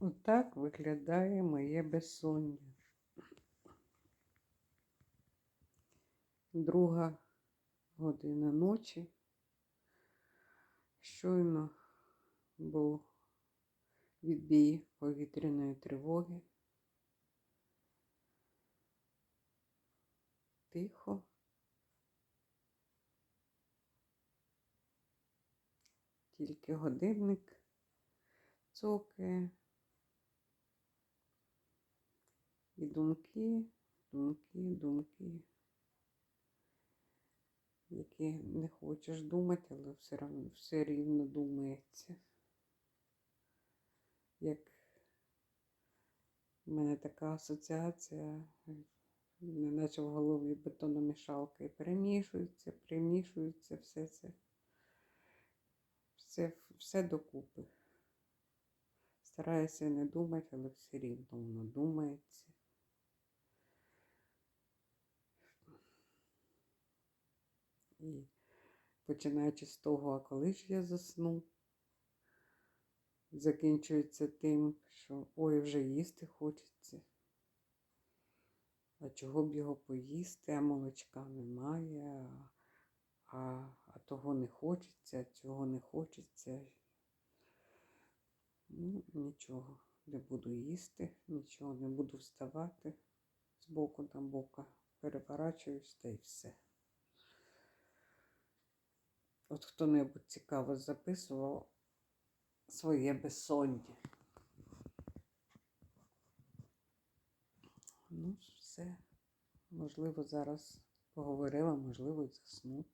Отак виглядає моє безсоння. Друга година ночі. Щойно був відбій повітряної тривоги. Тихо. Тільки годинник цокає. І думки, думки, думки, які не хочеш думати, але все, равно, все рівно думається. Як в мене така асоціація, неначе в голові бетономішалка і перемішується, примішується все це. Все, все докупи. Стараюся не думати, але все рівно воно думається. І починаючи з того, а коли ж я засну, закінчується тим, що ой, вже їсти хочеться. А чого б його поїсти, а молочка немає, а, а, того не хочеться, цього не хочеться. Ну, нічого не буду їсти, нічого не буду вставати з боку на бока, переворачуюсь та й все. От хто-небудь цікаво записував своє безсоння. Ну, все. Можливо, зараз поговорила, можливо, і засну.